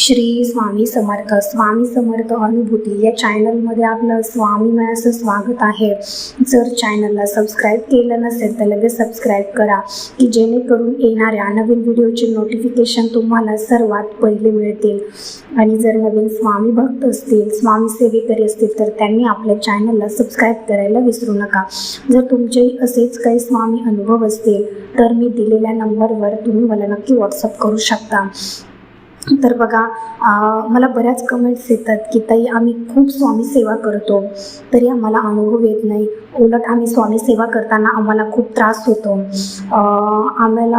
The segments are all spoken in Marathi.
श्री स्वामी समर्थ स्वामी समर्थ अनुभूती. या चॅनलमध्ये आपलं स्वामीमयाचं स्वागत आहे. जर चॅनलला सबस्क्राईब केलं नसेल तर लगेच सबस्क्राईब करा की जेणेकरून येणाऱ्या नवीन व्हिडिओचे नोटिफिकेशन तुम्हाला सर्वात पहिले मिळतील. आणि जर नवीन स्वामी भक्त असतील स्वामी सेवेकरी असतील तर त्यांनी आपल्या चॅनलला सबस्क्राईब करायला विसरू नका. जर तुमचेही असेच काही स्वामी अनुभव असतील तर मी दिलेल्या नंबरवर तुम्ही मला नक्की व्हॉट्सअप करू शकता. तर बघा मला बऱ्याच कमेंट्स येतात की ताई आम्ही खूप स्वामी सेवा करतो तरी आम्हाला अनुभव येत नाही. उलट आम्ही स्वामी सेवा करताना आम्हाला खूप त्रास होतो. आम्हाला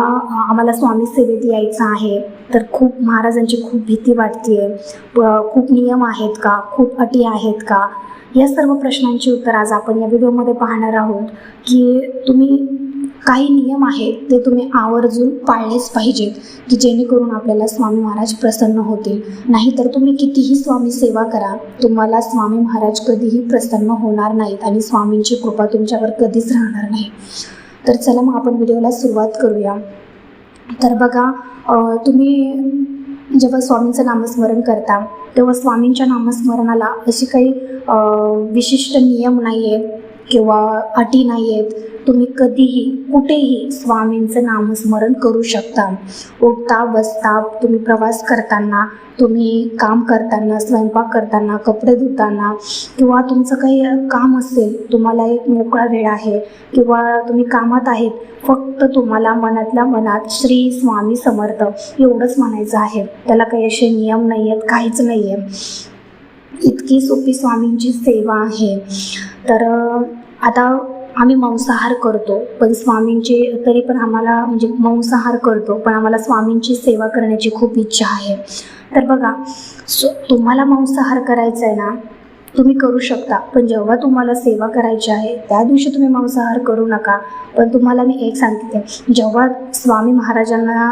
आम्हाला स्वामी सेवेत यायचं आहे तर खूप महाराजांची खूप भीती वाटते खूप नियम आहेत का? खूप अटी आहेत का? या सर्व प्रश्नांची उत्तर आज आपण या व्हिडिओमध्ये पाहणार आहोत की तुम्ही काही नियम आहेत ते तुम्ही आवर्जून पाळलेच पाहिजेत की जेणेकरून आपल्याला स्वामी महाराज प्रसन्न होतील. नाहीतर तुम्ही कितीही स्वामी सेवा करा तुम्हाला स्वामी महाराज कधीही प्रसन्न होणार नाहीत आणि स्वामींची कृपा तुमच्यावर कधीच राहणार नाही. तर चला मग आपण व्हिडिओला सुरुवात करूया. तर बघा तुम्ही जेव्हा स्वामींचं नामस्मरण करता तेव्हा स्वामींच्या नामस्मरणाला अशी काही विशिष्ट नियम नाही आहेत किंवा अटी नाही आहेत तुम्ही कधीही कुठेही स्वामींचं नामस्मरण करू शकता. उठता बसता तुम्ही प्रवास करताना तुम्ही काम करताना स्वयंपाक करताना कपडे धुताना किंवा तुमचं काही काम असेल तुम्हाला एक मोकळा वेळ आहे किंवा तुम्ही कामात आहेत फक्त तुम्हाला मनातल्या मनात श्री स्वामी समर्थ एवढंच म्हणायचं आहे. त्याला काही असे नियम नाही आहेत काहीच नाही आहे इतकी सोपी स्वामींची सेवा आहे. तर आता आम्ही मांसाहार करतो पण स्वामींचे तरी पण आम्हाला म्हणजे मांसाहार करतो पण आम्हाला स्वामींची सेवा करण्याची खूप इच्छा आहे. तर बघा सो तुम्हाला मांसाहार करायचा आहे ना तुम्ही करू शकता पण जेव्हा तुम्हाला सेवा करायची आहे त्या दिवशी तुम्ही मांसाहार करू नका. पण तुम्हाला मी एक सांगते जेव्हा स्वामी महाराजांना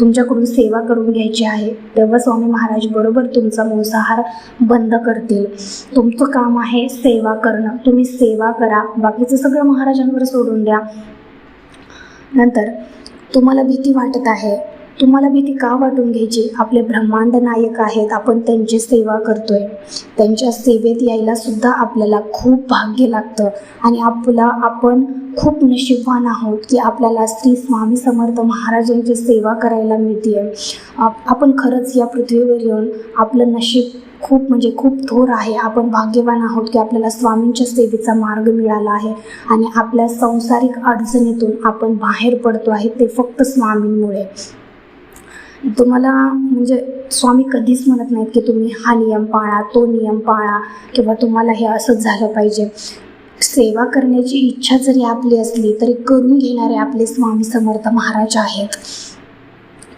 तुमच्याकडून सेवा करून घ्यायची आहे. तेव्हा स्वामी महाराज बरोबर तुमचा मांसाहार बंद करतील. तुमचं काम आहे सेवा करणं. तुम्ही सेवा करा. बाकीचं सगळं महाराजांवर सोडून द्या. नंतर तुम्हाला भीती वाटत आहे. तुम्हाला भीती का वाटून घ्यायची? आपले ब्रह्मांड नायक आहेत आपण त्यांची सेवा करतोय. त्यांच्या सेवेत यायला सुद्धा आपल्याला खूप भाग्य लागतं. आणि आपला आपण खूप नशीबवान आहोत की आपल्याला श्री स्वामी समर्थ महाराजांची सेवा करायला मिळते आपण खरंच या पृथ्वीवर येऊन आपलं नशीब खूप म्हणजे खूप थोर आहे. आपण भाग्यवान आहोत की आपल्याला स्वामींच्या सेवेचा मार्ग मिळाला आहे. आणि आपल्या संसारिक अडचणीतून आपण बाहेर पडतो आहे ते फक्त स्वामींमुळे. तुम्हाला म्हणजे स्वामी कधीच म्हणत नाहीत की तुम्ही हा नियम पाळा तो नियम पाळा किंवा तुम्हाला हे असंच झालं पाहिजे. सेवा करण्याची इच्छा जरी आपली असली तरी करून घेणारे आपले स्वामी समर्थ महाराज आहेत.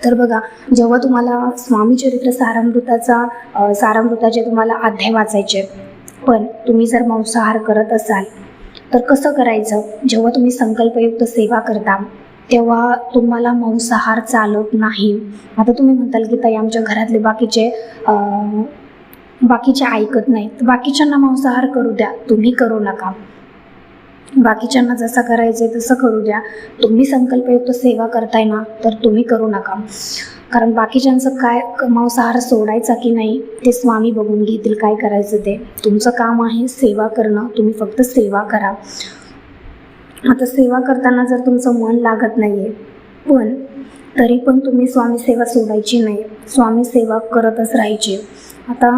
तर बघा जेव्हा तुम्हाला स्वामी चरित्र सारामृताचा सारामृताचे तुम्हाला अध्याय वाचायचे पण तुम्ही जर मांसाहार करत असाल तर कसं करायचं? जेव्हा तुम्ही संकल्पयुक्त सेवा करता तेव्हा तुम्हाला मांसाहार चालत नाही. आता तुम्ही म्हणताल की ताई आमच्या घरातले बाकीचे बाकीचे ऐकत नाहीत. बाकीच्यांना मांसाहार करू द्या. तुम्ही करू नका. बाकीच्यांना जसं करायचं आहे तसं करू द्या. तुम्ही संकल्पयुक्त सेवा करताय ना तर तुम्ही करू नका. कारण बाकीच्यांचं काय मांसाहार सोडायचा की नाही ते स्वामी बघून घेतील काय करायचं ते. तुमचं काम आहे सेवा करणं. तुम्ही फक्त सेवा करा. आता सेवा करताना जर तुमचं मन लागत नाही आहे पण तरी पण तुम्ही स्वामी सेवा सोडायची नाही. स्वामी सेवा करतच राहायची. आता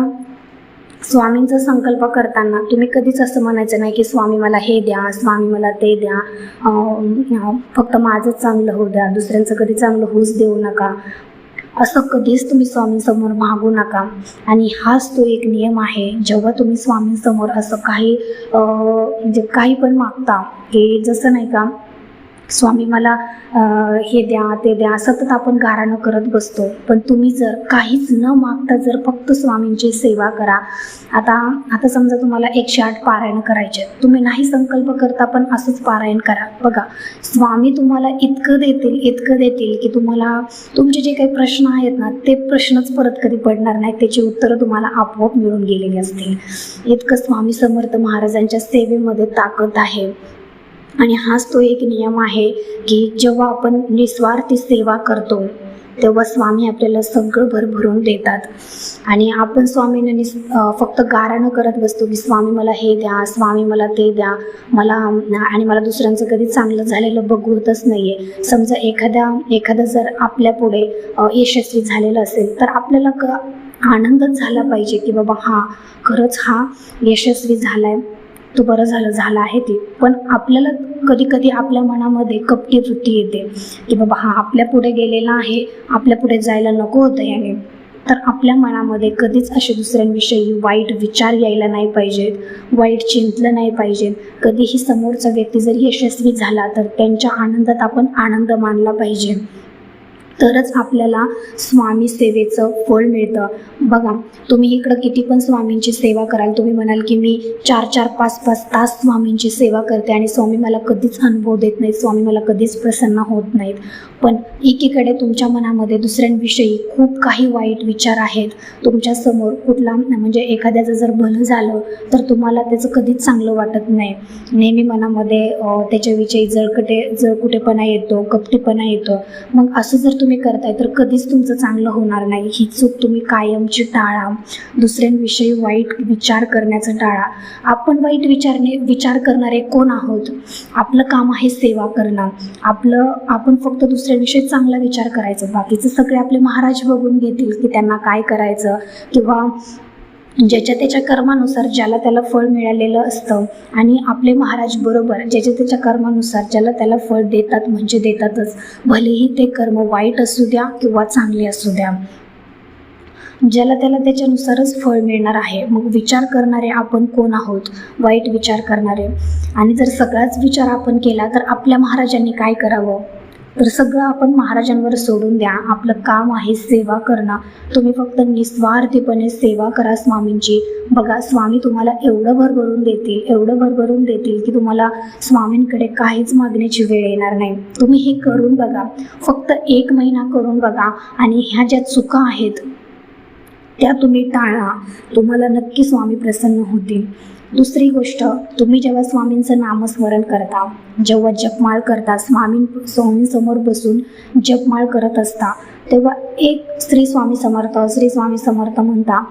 स्वामींचा संकल्प करताना तुम्ही कधीच असं म्हणायचं नाही की स्वामी मला हे द्या स्वामी मला ते द्या. फक्त माझंच चांगलं होऊ द्या दुसऱ्यांचं कधी चांगलं होऊच देऊ नका. असं कधीच तुम्ही स्वामींसमोर मागू नका. आणि हाच तो एक नियम आहे जेव्हा तुम्ही स्वामींसमोर असं काही म्हणजे काही पण मागता की जसं नाही का स्वामी मला हे द्या ते द्या सतत आपण गाराणं करत बसतो. पण तुम्ही जर काहीच न मागता जर फक्त स्वामींची सेवा करा. आता आता समजा तुम्हाला एकशे आठ पारायण करायचे आहेत. तुम्ही नाही संकल्प करता पण असंच पारायण करा. बघा स्वामी तुम्हाला इतकं देतील इतकं देतील की तुम्हाला तुमचे जे काही प्रश्न आहेत ना ते प्रश्नच परत कधी पडणार नाहीत. त्याची उत्तरं तुम्हाला आपोआप मिळून गेलेली असतील. इतकं स्वामी समर्थ महाराजांच्या सेवेमध्ये ताकद आहे. आणि हाच तो एक नियम आहे की जेव्हा आपण निस्वार्थी सेवा करतो तेव्हा स्वामी आपल्याला सगळं भरभरून देतात. आणि आपण स्वामींना निस फक्त गाराणं करत बसतो की स्वामी मला हे द्या स्वामी मला ते द्या मला आणि मला दुसऱ्यांचं कधी चांगलं झालेलं बघवतच नाही आहे समजा एखाद्या एखादं जर आपल्या पुढे यशस्वी झालेलं असेल तर आपल्याला क आनंदच झाला पाहिजे की बाबा हा खरंच हा यशस्वी झाला आहे तो बरं झालं झालं आहे ते. पण आपल्याला कधी कधी आपल्या मनामध्ये कपटी वृत्ती येते. की बाबा हा आपल्या पुढे गेलेला आहे आपल्या पुढे जायला नको होतं याने. तर आपल्या मनामध्ये कधीच असे दुसऱ्यांविषयी वाईट विचार यायला नाही पाहिजेत वाईट चिंतलं नाही पाहिजेत. कधीही समोरचा व्यक्ती जर यशस्वी झाला तर त्यांच्या आनंदात आपण आनंद मानला पाहिजे. तरच आपल्याला स्वामी सेवेचं फळ मिळतं. बघा तुम्ही इकडं किती पण स्वामींची सेवा कराल तुम्ही म्हणाल की मी चार चार पाच पाच तास स्वामींची सेवा करते आणि स्वामी मला कधीच अनुभव देत नाहीत स्वामी मला कधीच प्रसन्न होत नाहीत. पण एकीकडे तुमच्या मनामध्ये दुसऱ्यांविषयी खूप काही वाईट विचार आहेत. तुमच्यासमोर कुठला म्हणजे एखाद्याचं जर भलं झालं तर तुम्हाला त्याचं कधीच चांगलं वाटत नाही. नेहमी मनामध्ये त्याच्याविषयी जळकटे जळकुटेपणा येतो कपटेपणा येतो. मग असं जर तुम्ही करताय तर कधीच तुमचं चांगलं होणार नाही. ही चूक तुम्ही कायमची टाळा. दुसऱ्यांविषयी वाईट विचार करण्याचं टाळा. आपण वाईट विचारणे विचार करणारे कोण आहोत? आपलं काम आहे सेवा करणं. आपलं आपण फक्त दुसऱ्याविषयी चांगला विचार करायचा. बाकीचं सगळे आपले महाराज बघून घेतील की त्यांना काय करायचं किंवा ज्याच्या त्याच्या कर्मानुसार ज्याला त्याला फळ मिळालेलं असतं आणि आपले महाराज बरोबर ज्याच्या त्याच्या कर्मानुसार ज्याला त्याला फळ देतात म्हणजे देतातच. भलेही ते कर्म वाईट असू द्या किंवा चांगले असू द्या. ज्याला त्याला त्याच्यानुसारच फळ मिळणार आहे मग विचार करणारे आपण कोण आहोत? वाईट विचार करणारे. आणि जर सगळाच विचार आपण केला तर आपल्या महाराजांनी काय करावं? तर सगळं आपण महाराजांवर सोडून द्या. आपलं काम आहे सेवा करणं. तुम्ही फक्त निस्वार्थीपणे सेवा करा स्वामींची. बघा स्वामी तुम्हाला एवढं भरभरून देतील एवढं भरभरून देतील की तुम्हाला स्वामींकडे काहीच मागण्याची वेळ येणार नाही. तुम्ही हे करून बघा. फक्त एक महिना करून बघा आणि ह्या ज्या चुका आहेत त्या तुम्ही टाळा. तुम्हाला नक्की स्वामी प्रसन्न होतील. दुसरी गोष्ट तुम्ही जेव्हा स्वामींचं नामस्मरण करता जेव्हा जपमाळ करता स्वामी स्वामींसमोर बसून जपमाळ करत असता तेव्हा एक श्री स्वामी समर्थ श्री स्वामी समर्थ म्हणता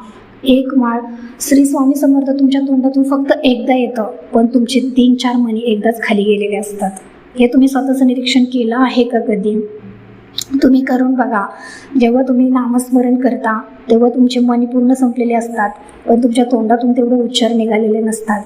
एक माळ. श्री स्वामी समर्थ तुमच्या तोंडातून फक्त एकदा येतं पण तुमचे तीन चार मणी एकदाच खाली गेलेले असतात. हे तुम्ही स्वतःचं निरीक्षण केलं आहे का कधी? तुम्ही करून बघा. जेव्हा तुम्ही नामस्मरण करता तेव्हा तुमचे मन पूर्ण संपलेले असतात. पण तुमच्या तोंडातून तेवढे उच्चार निघालेले नसतात.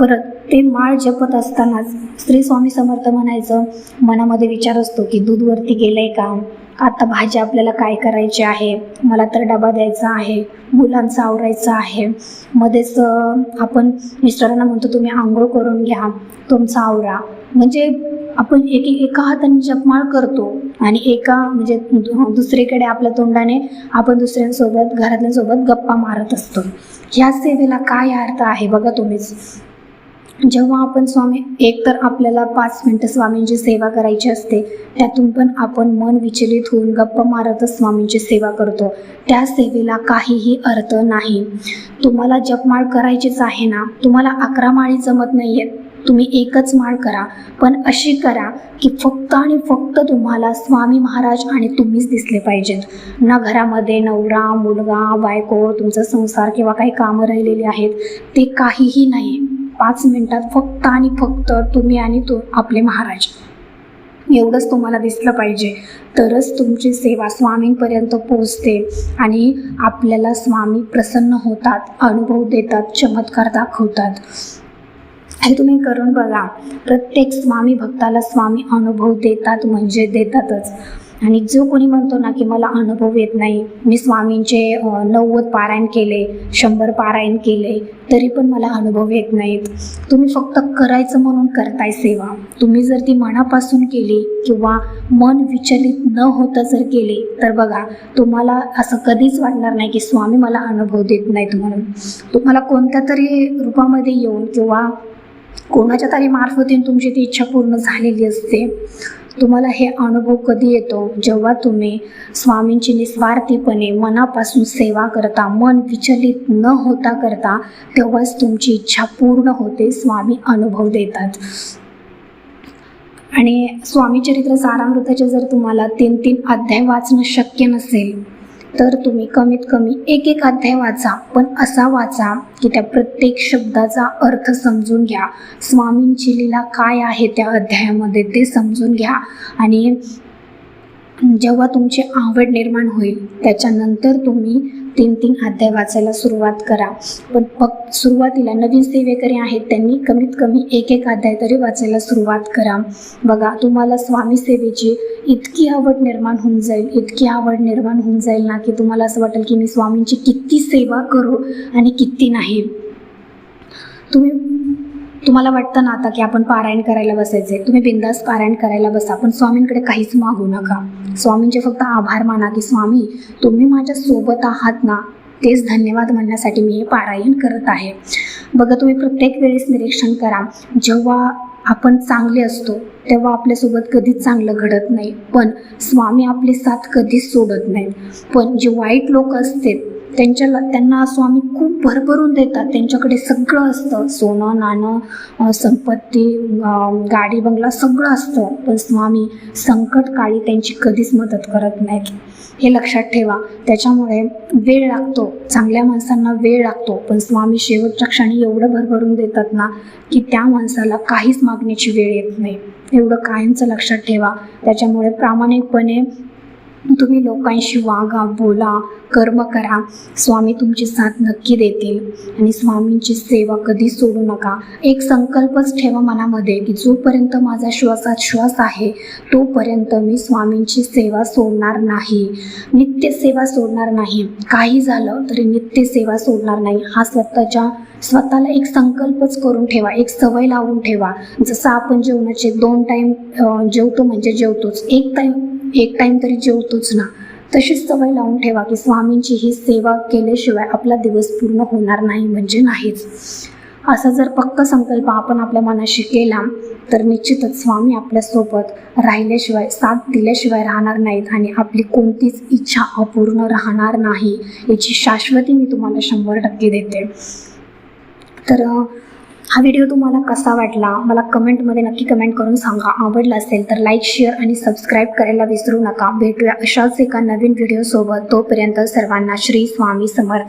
परत ते माळ जपत असतानाच श्री स्वामी समर्थ म्हणायचं मनामध्ये विचार असतो की दूधवरती गेलं गेलंय का? आता भाजी आपल्याला काय करायची आहे? मला तर डबा द्यायचा आहे मुलांचं आवरायचं आहे. मध्येच आपण मिस्टरांना म्हणतो तुम्ही आंघोळ करून घ्या तुमचा आवरा. म्हणजे आपण एक एका हाताने जपमाळ करतो आणि एका म्हणजे दुसरीकडे आपल्या तोंडाने आपण दुसऱ्यांसोबत घरातल्यांसोबत गप्पा मारत असतो. ह्या सेवेला काय अर्थ आहे बघा तुम्हीच. जेव्हा आपण स्वामी एकतर आपल्याला पाच मिनटं स्वामींची सेवा करायची असते त्यातून पण आपण मन विचलित होऊन गप्पा मारतच स्वामींची सेवा करतो. त्या सेवेला काहीही अर्थ नाही. तुम्हाला जपमाळ करायचीच आहे ना? तुम्हाला अकरा माळी जमत नाही आहेत तुम्ही एकच माळ करा पण अशी करा की फक्त आणि फक्त तुम्हाला स्वामी महाराज आणि तुम्हीच दिसले पाहिजेत. ना घरामध्ये नवरा मुलगा बायको तुमचा संसार किंवा काही कामं राहिलेली आहेत ते काहीही नाही. पाच मिनिटात फक्त आणि फक्त तुम्ही आणि तो आपले महाराज. एवढंच तुम्हाला दिसलं पाहिजे. तरच तुमची सेवा स्वामींपर्यंत पोचते आणि आपल्याला स्वामी प्रसन्न होतात अनुभव देतात चमत्कार दाखवतात. हे तुम्ही करून बघा प्रत्येक स्वामी भक्ताला स्वामी अनुभव देतात म्हणजे देतातच. आणि जो कोणी म्हणतो ना की मला अनुभव येत नाही मी स्वामींचे नव्वद पारायण केले शंभर पारायण केले तरी पण मला अनुभव येत नाहीत. तुम्ही फक्त करायचं म्हणून करताय सेवा. तुम्ही जर ती मनापासून केली किंवा मन विचलित न होता जर केले तर बघा तुम्हाला असं कधीच वाटणार नाही की स्वामी मला अनुभव देत नाहीत म्हणून. तुम्हाला कोणत्या तरी रूपामध्ये येऊन किंवा कोणाच्या तरी मार्फतीन तुमची ती इच्छा पूर्ण झालेली असते. तुम्हाला हे अनुभव कधी येतो? जेव्हा तुम्ही स्वामींची निस्वार्थीपणे मनापासून सेवा करता मन विचलित न होता करता तेव्हाच तुमची इच्छा पूर्ण होते स्वामी अनुभव देतात. आणि स्वामी चरित्र सारामृताचे जर तुम्हाला तीन तीन अध्याय वाचणं शक्य नसेल तर तुम्ही कमीत कमी एक एक अध्याय वाचा पण असा वाचा की त्या प्रत्येक शब्दाचा अर्थ समजून घ्या. स्वामींची लीला काय आहे त्या अध्यायामध्ये ते समजून घ्या. आणि जेव्हा तुमची आवड निर्माण होईल त्याच्यानंतर तुम्ही तीन तीन अध्याय वाचायला सुरुवात करा. पण फक्त सुरुवातीला नवीन सेवेकरी आहेत त्यांनी कमीत कमी एक एक अध्याय तरी वाचायला सुरुवात करा. बघा तुम्हाला स्वामी सेवेची इतकी आवड निर्माण होऊन जाईल इतकी आवड निर्माण होऊन जाईल ना की तुम्हाला असं वाटेल की मी स्वामींची किती सेवा करू आणि किती नाही. तुम्ही तुम्हाला वाटतं ना आता की आपण पारायण करायला बसायचे तुम्ही बिंदास पारायण करायला बसा. पण स्वामींकडे काहीच मागू नका. स्वामींचे फक्त आभार माना की स्वामी तुम्ही माझ्या सोबत आहात ना तेच धन्यवाद म्हणण्यासाठी मी हे पारायण करत आहे. बघा तुम्ही प्रत्येक वेळेस निरीक्षण करा. जेव्हा आपण चांगले असतो तेव्हा आपल्यासोबत कधीच चांगलं घडत नाही. पण स्वामी आपली साथ कधीच सोडत नाहीत. पण जे वाईट लोक असतात त्यांच्याला त्यांना स्वामी खूप भरभरून देतात. त्यांच्याकडे सगळं असतं. सोनं नाणं संपत्ती गाडी बंगला सगळं असतं. पण स्वामी संकट काळी त्यांची कधीच मदत करत नाहीत हे लक्षात ठेवा. त्याच्यामुळे वेळ लागतो. चांगल्या माणसांना वेळ लागतो. पण स्वामी शेवटच्या क्षणी एवढं भरभरून देतात ना की त्या माणसाला काहीच मागण्याची वेळ येत नाही. एवढं कायमचं लक्षात ठेवा. त्याच्यामुळे प्रामाणिकपणे तुम्ही लोकांशी वागा बोला कर्म करा. स्वामी तुमची साथ नक्की देतील. आणि स्वामींची सेवा कधी सोडू नका. एक संकल्पच ठेवा मनामध्ये की जोपर्यंत माझा श्वासात श्वास आहे तोपर्यंत मी स्वामींची सेवा सोडणार नाही. नित्य सेवा सोडणार नाही. काही झालं तरी नित्य सेवा सोडणार नाही. हा स्वतःच्या स्वतःला एक संकल्पच करून ठेवा. एक सवय लावून ठेवा. जसं आपण जेवणाचे दोन टाईम जेवतो म्हणजे जेवतोच. एक टाईम एक टाईम तरी जेवतोच ना. तशीच सवय लावून ठेवा की स्वामींची ही सेवा केल्याशिवाय आपला दिवस पूर्ण होणार नाही म्हणजे नाहीच. असा जर पक्का संकल्प आपण आपल्या मनाशी केला तर निश्चितच स्वामी आपल्यासोबत राहिल्याशिवाय साथ दिल्याशिवाय राहणार नाहीत आणि आपली कोणतीच इच्छा अपूर्ण राहणार नाही याची शाश्वती मी तुम्हाला शंभर टक्के देते. तर हा व्हिडिओ तुम्हाला कसा वाटला? मला कमेंटमध्ये नक्की कमेंट करून सांगा. आवडला असेल तर लाईक शेअर आणि सबस्क्राईब करायला विसरू नका. भेटूया अशाच एका नवीन व्हिडिओसोबत तोपर्यंत सर्वांना श्री स्वामी समर्थ.